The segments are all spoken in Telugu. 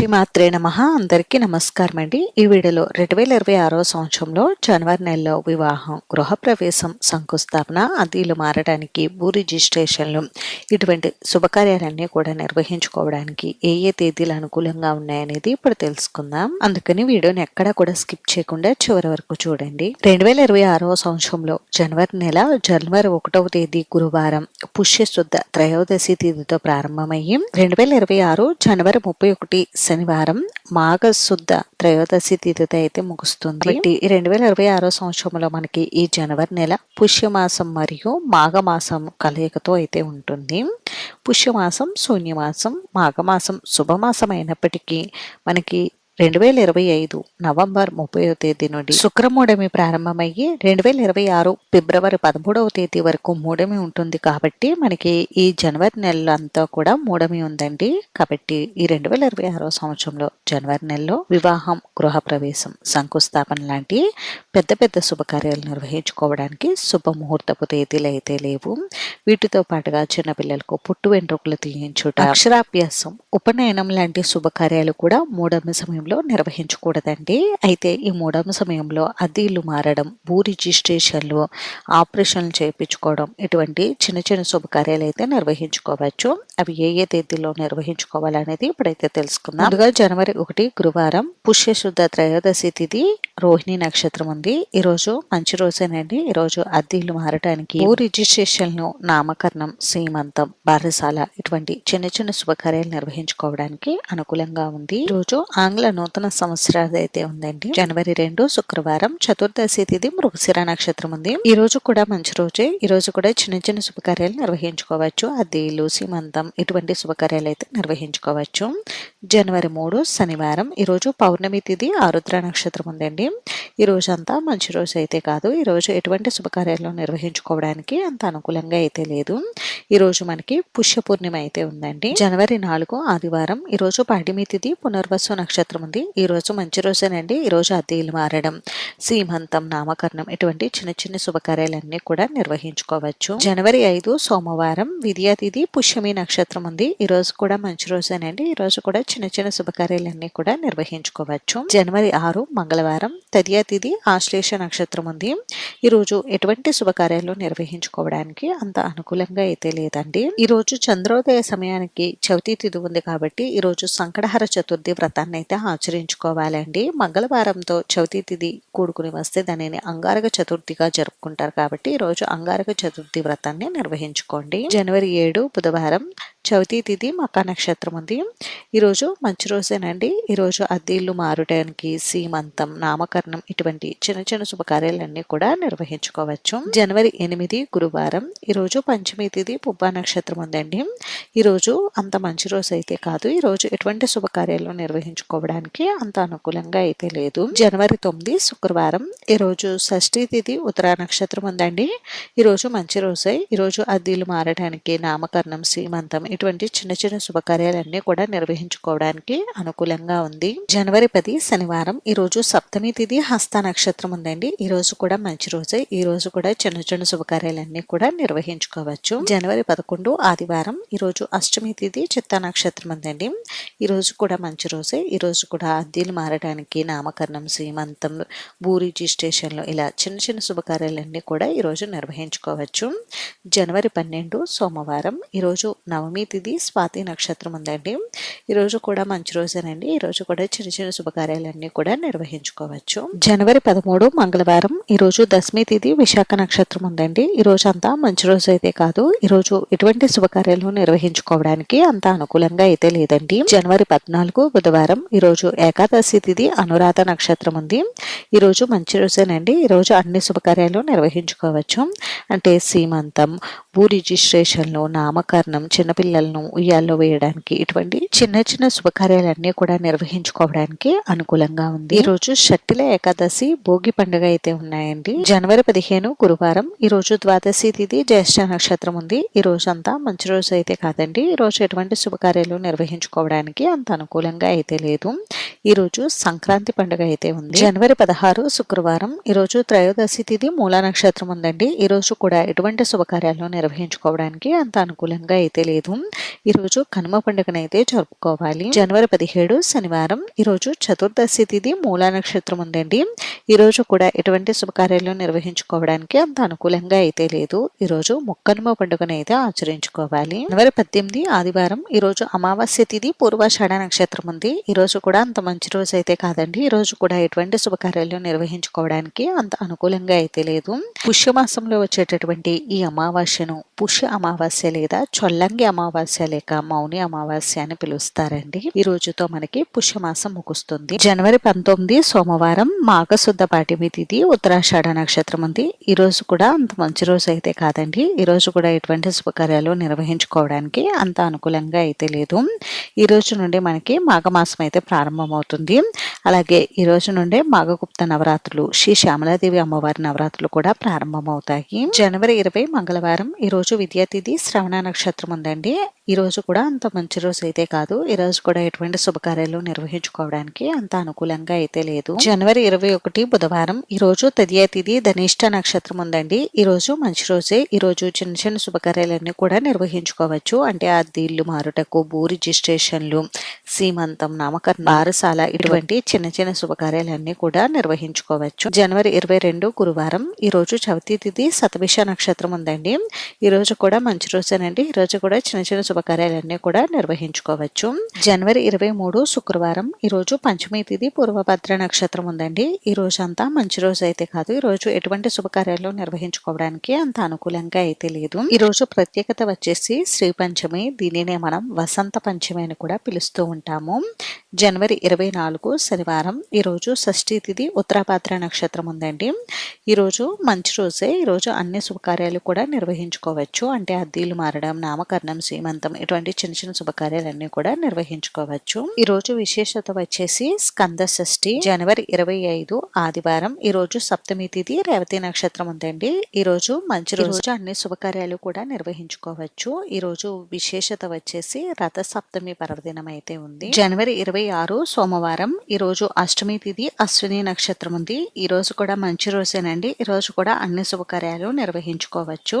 శ్రీమాత్రే నమ. అందరికీ నమస్కారం అండి. ఈ వీడియోలో రెండు వేల ఇరవై ఆరో సంవత్సరంలో జనవరి నెలలో వివాహం గృహప్రవేశం శంకుస్థాపన అదీలు మారడానికి భూ రిజిస్ట్రేషన్లు ఇటువంటి శుభకార్యాలన్నీ కూడా నిర్వహించుకోవడానికి ఏ ఏ తేదీలు అనుకూలంగా ఉన్నాయనేది ఇప్పుడు తెలుసుకుందాం. అందుకని వీడియోని ఎక్కడా కూడా స్కిప్ చేయకుండా చివరి వరకు చూడండి. రెండు వేల ఇరవై ఆరో సంవత్సరంలో జనవరి నెల జనవరి ఒకటవ తేదీ గురువారం పుష్యశుద్ధ త్రయోదశి తేదీతో ప్రారంభమయ్యి రెండు వేల ఇరవై ఆరు జనవరి ముప్పై ఒకటి శనివారం మాఘ శుద్ధ త్రయోదశి తిథితో అయితే ముగుస్తుంది. కాబట్టి ఈ రెండు వేల ఇరవై ఆరో సంవత్సరంలో మనకి ఈ జనవరి నెల పుష్యమాసం మరియు మాఘమాసం కలయికతో అయితే ఉంటుంది. పుష్యమాసం శూన్యమాసం మాఘమాసం శుభమాసం అయినప్పటికీ మనకి రెండు వేల ఇరవై ఐదు నవంబర్ ముప్పైవ తేదీ నుండి శుక్రమూడమి ప్రారంభమయ్యి రెండు వేల ఇరవై ఆరు ఫిబ్రవరి పదమూడవ తేదీ వరకు మూడమి ఉంటుంది కాబట్టి మనకి ఈ జనవరి నెలలో అంతా కూడా మూడమి ఉందండి. కాబట్టి ఈ రెండు వేల ఇరవై ఆరో సంవత్సరంలో జనవరి నెలలో వివాహం గృహప్రవేశం శంకుస్థాపన లాంటి పెద్ద పెద్ద శుభకార్యాలు నిర్వహించుకోవడానికి శుభముహూర్తపు తేదీలు అయితే లేవు. వీటితో పాటుగా చిన్నపిల్లలకు పుట్టు వెంట్రుకలు తీయించుట అక్షరాభ్యాసం ఉపనయనం లాంటి శుభకార్యాలు కూడా మూడవ సమయంలో నిర్వహించకూడదండి. అయితే ఈ మూడవ సమయంలో అద్దీలు మారడం భూ రిజిస్ట్రేషన్లు ఆపరేషన్లు చేయించుకోవడం ఇటువంటి చిన్న చిన్న శుభకార్యాలు అయితే నిర్వహించుకోవచ్చు. అవి ఏ ఏ తేదీలో నిర్వహించుకోవాలనేది ఇప్పుడైతే తెలుసుకుందాం. ముందుగా జనవరి ఒకటి గురువారం పుష్యశుద్ధ త్రయోదశి తిథి రోహిణి నక్షత్రం ఉంది. ఈ రోజు మంచి రోజేనండి. ఈ రోజు అద్దీలు మారడానికి భూ రిజిస్ట్రేషన్లు నామకరణం సీమంతం బారసాల ఇటువంటి చిన్న చిన్న శుభకార్యాలు నిర్వహించుకోవడానికి అనుకూలంగా ఉంది. ఈ రోజు ఆంగ్ల నూతన సంవత్సరాది అయితే ఉందండి జనవరి రెండు శుక్రవారం చతుర్దశి తిథి మృగశిర నక్షత్రం ఉంది. ఈ రోజు కూడా మంచి రోజే. ఈ రోజు కూడా చిన్న చిన్న శుభకార్యాలు నిర్వహించుకోవచ్చు. అద్దీలు సీమంతం ఇటువంటి శుభకార్యాలు అయితే నిర్వహించుకోవచ్చు. జనవరి మూడు శనివారం. ఈరోజు పౌర్ణమి తిథి ఆరుద్ర నక్షత్రం ఉందండి. ఈ రోజు అంతా మంచి రోజు అయితే కాదు. ఈ రోజు ఎటువంటి శుభకార్యాలు నిర్వహించుకోవడానికి అంత అనుకూలంగా అయితే లేదు. ఈ రోజు మనకి పుష్య పూర్ణిమ అయితే ఉందండి. జనవరి నాలుగు ఆదివారం. ఈ రోజు పాడిమి తిథి పునర్వసు నక్షత్రం ఉంది. ఈ రోజు మంచి రోజేనండి. ఈ రోజు అద్దీలు మారడం సీమంతం నామకరణం ఇటువంటి చిన్న చిన్న శుభకార్యాలన్నీ కూడా నిర్వహించుకోవచ్చు. జనవరి ఐదు సోమవారం. విద్యా తిథి పుష్యమి నక్షత్రం ఉంది. ఈ రోజు కూడా మంచి రోజేనండి. ఈ రోజు కూడా చిన్న చిన్న శుభకార్యాలన్నీ కూడా నిర్వహించుకోవచ్చు. జనవరి ఆరు మంగళవారం తదియా తిథి ఆశ్లేష నక్షత్రం ఉంది. ఈ రోజు ఎటువంటి శుభకార్యాలు నిర్వహించుకోవడానికి అంత అనుకూలంగా అయితే లేదండి. ఈ రోజు చంద్రోదయ సమయానికి చవితి తిథి ఉంది కాబట్టి ఈరోజు సంకటహర చతుర్థి వ్రతాన్ని అయితే ఆచరించుకోవాలండి. మంగళవారంతో చవితి తిథి కూడుకుని వస్తే దానిని అంగారక చతుర్థిగా జరుపుకుంటారు కాబట్టి ఈ రోజు అంగారక చతుర్థి వ్రతాన్ని నిర్వహించుకోండి. జనవరి ఏడు బుధవారం చవితి తిథి మకా నక్షత్రం ఉంది. ఈరోజు మంచి రోజేనండి. ఈరోజు అద్దీళ్ళు మారడానికి సీమంతం నామకరణం ఇటువంటి చిన్న చిన్న శుభకార్యాలన్నీ కూడా నిర్వహించుకోవచ్చు. జనవరి ఎనిమిది గురువారం. ఈరోజు పంచమి తిథి పుబ్బా నక్షత్రం ఉందండి. ఈరోజు అంత మంచి రోజు అయితే కాదు. ఈరోజు ఎటువంటి శుభకార్యాలు నిర్వహించుకోవడానికి అంత అనుకూలంగా అయితే లేదు. జనవరి తొమ్మిది శుక్రవారం. ఈరోజు షష్ఠీ తిథి ఉత్తరా నక్షత్రం ఉందండి. ఈరోజు మంచి రోజే. ఈరోజు అద్దీలు మారడానికి నామకరణం సీమంతం ఇటువంటి చిన్న చిన్న శుభకార్యాలన్నీ కూడా నిర్వహించుకోవడానికి అనుకూలంగా ఉంది. జనవరి పది శనివారం ఈ రోజు సప్తమి తిథి హస్త నక్షత్రం ఉందండి. ఈ రోజు కూడా మంచి రోజే. ఈ రోజు కూడా చిన్న చిన్న శుభకార్యాలన్నీ కూడా నిర్వహించుకోవచ్చు. జనవరి పదకొండు ఆదివారం ఈ రోజు అష్టమి తిథి చిత్త నక్షత్రం ఉందండి. ఈ రోజు కూడా మంచి రోజే. ఈ రోజు కూడా అద్దీలు మారడానికి నామకరణం సీమంతం భూ రిజిస్ట్రేషన్లు ఇలా చిన్న చిన్న శుభకార్యాలన్నీ కూడా ఈ రోజు నిర్వహించుకోవచ్చు. జనవరి పన్నెండు సోమవారం ఈరోజు నవమి తిథి స్వాతి నక్షత్రం ఉందండి. ఈరోజు కూడా మంచి రోజేనండి. ఈరోజు కూడా చిన్న చిన్న శుభకార్యాలన్నీ కూడా నిర్వహించుకోవచ్చు. జనవరి పదమూడు మంగళవారం ఈరోజు దశమి తిథి విశాఖ నక్షత్రం ఉందండి. ఈ రోజు అంతా మంచి రోజు అయితే కాదు ఈరోజు ఎటువంటి శుభకార్యాలు నిర్వహించుకోవడానికి అంత అనుకూలంగా అయితే లేదండి. జనవరి పద్నాలుగు బుధవారం ఈరోజు ఏకాదశి తిథి అనురాధ నక్షత్రం ఉంది. ఈరోజు మంచి రోజేనండి. ఈరోజు అన్ని శుభకార్యాలు నిర్వహించుకోవచ్చు. అంటే సీమంతం భూ రిజిస్ట్రేషన్లు నామకరణం చిన్నపిల్ల పిల్లలను ఉయ్యాల్లో వేయడానికి ఇటువంటి చిన్న చిన్న శుభకార్యాలన్నీ కూడా నిర్వహించుకోవడానికి అనుకూలంగా ఉంది. ఈ రోజు శక్తిల ఏకాదశి భోగి పండుగ అయితే ఉన్నాయండి. జనవరి పదిహేను గురువారం. ఈ రోజు ద్వాదశి తిథి జ్యేష్ఠ నక్షత్రం ఉంది. ఈ రోజు అంతా మంచి రోజు అయితే కాదండి. ఈ రోజు ఎటువంటి శుభకార్యాలు నిర్వహించుకోవడానికి అంత అనుకూలంగా అయితే లేదు. ఈ రోజు సంక్రాంతి పండుగ అయితే ఉంది. జనవరి పదహారు శుక్రవారం. ఈ రోజు త్రయోదశి తిథి మూల నక్షత్రం ఉందండి. ఈ రోజు కూడా ఎటువంటి శుభకార్యాలు నిర్వహించుకోవడానికి అంత అనుకూలంగా అయితే లేదు. ఈ రోజు కనుమ పండుగనైతే జరుపుకోవాలి. జనవరి పదిహేడు శనివారం. ఈ రోజు చతుర్దశి తిథి మూలా నక్షత్రం ఉందండి. ఈ రోజు కూడా ఎటువంటి శుభకార్యాలు నిర్వహించుకోవడానికి అంత అనుకూలంగా అయితే లేదు. ఈ రోజు పండుగనైతే అయితే ఆచరించుకోవాలి. జనవరి పద్దెనిమిది ఆదివారం. ఈ రోజు అమావాస్య తిథి పూర్వాషాఢ నక్షత్రం ఉంది. ఈ రోజు కూడా అంత మంచి రోజు అయితే కాదండి. ఈ రోజు కూడా ఎటువంటి శుభకార్యాలు నిర్వహించుకోవడానికి అంత అనుకూలంగా అయితే లేదు. పుష్యమాసంలో వచ్చేటటువంటి ఈ అమావాస్యను పుష్య అమావాస్య లేదా చొల్లంగి అమావాస్య అమావాస్య లేక మౌని అమావాస్య అని పిలుస్తారండి. ఈ రోజుతో మనకి పుష్యమాసం ముగుస్తుంది. జనవరి పంతొమ్మిది సోమవారం మాఘశుద్ధ పాటిమి తిథి ఉత్తరాషాఢ నక్షత్రం ఉంది. ఈ రోజు కూడా అంత మంచి రోజు అయితే కాదండి. ఈ రోజు కూడా ఎటువంటి శుభకార్యాలు నిర్వహించుకోవడానికి అంత అనుకూలంగా అయితే లేదు. ఈ రోజు నుండి మనకి మాఘమాసం అయితే ప్రారంభమవుతుంది. అలాగే ఈ రోజు నుండే మాఘగుప్త నవరాత్రులు శ్రీ శ్యామలాదేవి అమ్మవారి నవరాత్రులు కూడా ప్రారంభమవుతాయి. జనవరి ఇరవై మంగళవారం ఈ రోజు విద్యాతిథి శ్రవణ నక్షత్రం ఉందండి. ఈ రోజు కూడా అంత మంచి రోజు అయితే కాదు. ఈ రోజు కూడా ఎటువంటి శుభకార్యాలు నిర్వహించుకోవడానికి అంత అనుకూలంగా అయితే లేదు. జనవరి ఇరవై ఒకటి బుధవారం. ఈ రోజు తదియా తిథి ధనిష్ట నక్షత్రం ఉందండి. ఈ రోజు మంచి రోజే. ఈ రోజు చిన్న చిన్న శుభకార్యాలన్నీ కూడా నిర్వహించుకోవచ్చు. అంటే అద్దీళ్ళు మారుటకు భూ రిజిస్ట్రేషన్లు సీమంతం నామకరణ బారసాల ఇటువంటి చిన్న చిన్న శుభకార్యాలన్నీ కూడా నిర్వహించుకోవచ్చు. జనవరి ఇరవై రెండు గురువారం. ఈ రోజు చవితి తిథి సతవిష నక్షత్రం ఉందండి. ఈ రోజు కూడా మంచి రోజేనండి. ఈ రోజు కూడా చిన్న చిన్న శుభకార్యాలన్నీ కూడా నిర్వహించుకోవచ్చు. జనవరి ఇరవై మూడు శుక్రవారం ఈ రోజు పంచమి తిథి పూర్వభద్ర నక్షత్రం ఉందండి. ఈ రోజు అంతా మంచి రోజు అయితే కాదు. ఈ రోజు ఎటువంటి శుభకార్యాలు నిర్వహించుకోవడానికి అంత అనుకూలంగా అయితే లేదు. ఈ రోజు ప్రత్యేకత వచ్చేసి శ్రీ పంచమి. దీనినే మనం వసంత పంచమి అని కూడా పిలుస్తూ ఉంటాము. జనవరి ఇరవై నాలుగు శనివారం ఈరోజు షష్ఠీ తిథి ఉత్తరాపాత్ర నక్షత్రం ఉందండి. ఈరోజు మంచి రోజే. ఈరోజు అన్ని శుభకార్యాలు కూడా నిర్వహించుకోవచ్చు. అంటే అద్దీలు మారడం నామకరణం సీమంతం ఇటువంటి చిన్న చిన్న శుభకార్యాలన్నీ కూడా నిర్వహించుకోవచ్చు. ఈరోజు విశేషత వచ్చేసి స్కంద షష్ఠి జనవరి ఇరవై ఐదు ఆదివారం. ఈరోజు సప్తమి తిథి రేవతి నక్షత్రం ఉందండి. ఈరోజు మంచి రోజు అన్ని శుభకార్యాలు కూడా నిర్వహించుకోవచ్చు. ఈరోజు విశేషత వచ్చేసి రథ సప్తమి పర్వదినం అయితే ఉంది. జనవరి ఇరవై ఆరు సోమవారం. ఈరోజు అష్టమి తిథి అశ్విని నక్షత్రం ఉంది. ఈరోజు కూడా మంచి రోజేనండి. ఈరోజు కూడా అన్ని శుభకార్యాలు నిర్వహించుకోవచ్చు.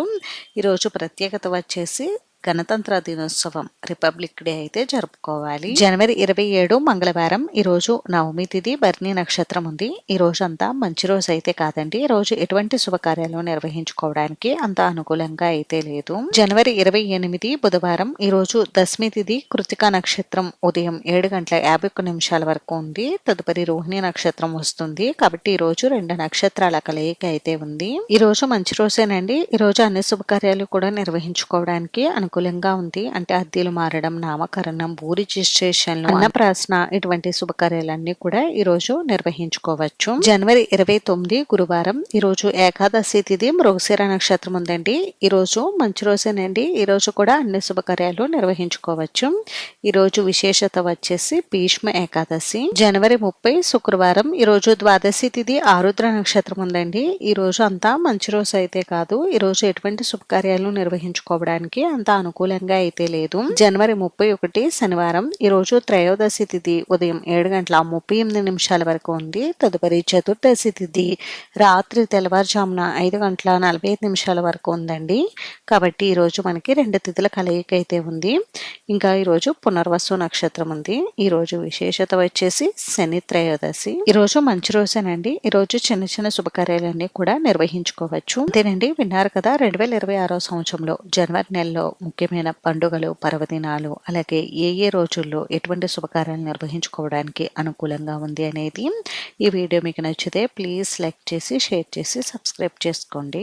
ఈరోజు ప్రత్యేకత వచ్చేసి గణతంత్ర దినోత్సవం రిపబ్లిక్ డే అయితే జరుపుకోవాలి. జనవరి ఇరవై ఏడు మంగళవారం ఈ రోజు నవమి తిథి బర్ణి నక్షత్రం ఉంది. ఈ రోజు అంతా మంచి రోజు అయితే కాదండి. ఈ రోజు ఎటువంటి శుభకార్యాలు నిర్వహించుకోవడానికి అంత అనుకూలంగా అయితే లేదు. జనవరి ఇరవై ఎనిమిది బుధవారం ఈ రోజు దశమి తిథి కృతికా నక్షత్రం ఉదయం ఏడు గంటల యాభై ఒక్క నిమిషాల వరకు ఉంది. తదుపరి రోహిణి నక్షత్రం వస్తుంది. కాబట్టి ఈ రోజు రెండు నక్షత్రాల కలయిక అయితే ఉంది. ఈ రోజు మంచి రోజేనండి. ఈ రోజు అన్ని శుభకార్యాలు కూడా నిర్వహించుకోవడానికి అను అనుకూలంగా ఉంది. అంటే అద్దెలు మారడం నామకరణం భూ రిజిస్ట్రేషన్ అన్నప్రాసన ఇటువంటి శుభకార్యాలన్నీ కూడా ఈ రోజు నిర్వహించుకోవచ్చు. జనవరి ఇరవై తొమ్మిది గురువారం ఈ రోజు ఏకాదశి తిథి మృగశిర నక్షత్రం ఉందండి. ఈ రోజు మంచి రోజేనండి. ఈ రోజు కూడా అన్ని శుభకార్యాలు నిర్వహించుకోవచ్చు. ఈ రోజు విశేషత వచ్చేసి భీష్మ ఏకాదశి. జనవరి ముప్పై శుక్రవారం ఈ రోజు ద్వాదశి తిథి ఆరుద్ర నక్షత్రం ఉందండి. ఈ రోజు అంతా మంచి రోజు అయితే కాదు. ఈ రోజు ఎటువంటి శుభకార్యాలు నిర్వహించుకోవడానికి అంత అనుకూలంగా అయితే లేదు. జనవరి ముప్పై ఒకటి శనివారం ఈ రోజు త్రయోదశి తిథి ఉదయం ఏడు గంటల ముప్పై ఎనిమిది నిమిషాల వరకు ఉంది. తదుపరి చతుర్దశి తిథి రాత్రి తెల్లవారుజామున ఐదు గంటల నలభై ఐదు నిమిషాల వరకు ఉందండి. కాబట్టి ఈరోజు మనకి రెండు తిథుల కలయిక అయితే ఉంది. ఇంకా ఈరోజు పునర్వసు నక్షత్రం ఉంది. ఈరోజు విశేషత వచ్చేసి శని త్రయోదశి. ఈరోజు మంచి రోజేనండి. ఈరోజు చిన్న చిన్న శుభకార్యాలన్నీ కూడా నిర్వహించుకోవచ్చు. అంతేనండి. విన్నారు కదా రెండు వేల ఇరవై ఆరో సంవత్సరంలో జనవరి నెలలో ముఖ్యమైన పండుగలు పర్వదినాలు అలాగే ఏ ఏ రోజుల్లో ఎటువంటి శుభకార్యాలు నిర్వహించుకోవడానికి అనుకూలంగా ఉంది అనేది ఈ వీడియో మీకు నచ్చితే ప్లీజ్ లైక్ చేసి షేర్ చేసి సబ్స్క్రైబ్ చేసుకోండి.